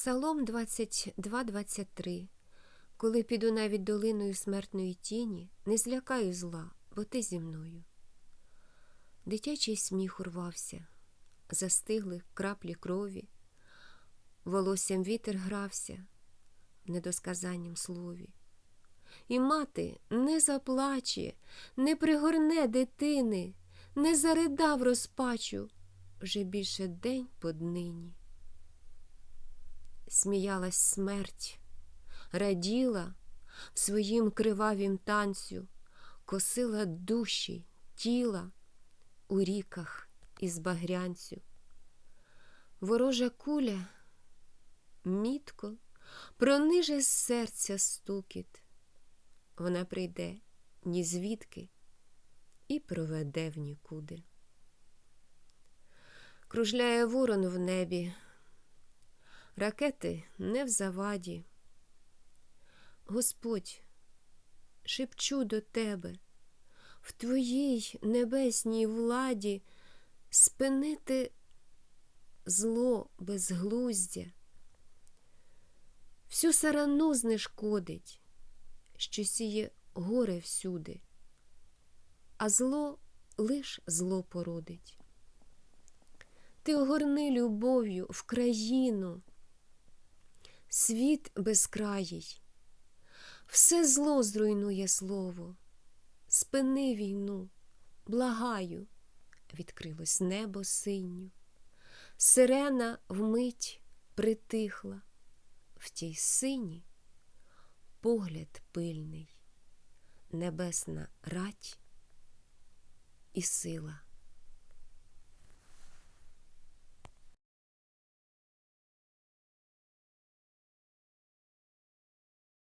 Псалом 22-23 Коли піду навіть долиною смертної тіні, не злякаю зла, бо ти зі мною. Дитячий сміх урвався, застигли краплі крові, волоссям вітер грався в недосказанням слові. І мати не заплаче, не пригорне дитини, не заридав розпачу вже більше день по днині. Сміялась смерть, раділа в своїм кривавім танцю, косила душі, тіла у ріках із багрянцю. Ворожа куля мітко прониже серця стукіт. Вона прийде ні звідки і проведе в нікуди. Кружляє ворон в небі, ракети не в заваді. Господь, шепчу до тебе, в твоїй небесній владі спинити зло безглуздя, всю сарану знешкодить, що сіє горе всюди, а зло лиш зло породить. Ти огорни любов'ю в країну, світ безкраїй, все зло зруйнує слово, спини війну, благаю, відкрилось небо синю, сирена вмить притихла, в тій сині погляд пильний, небесна рать і сила.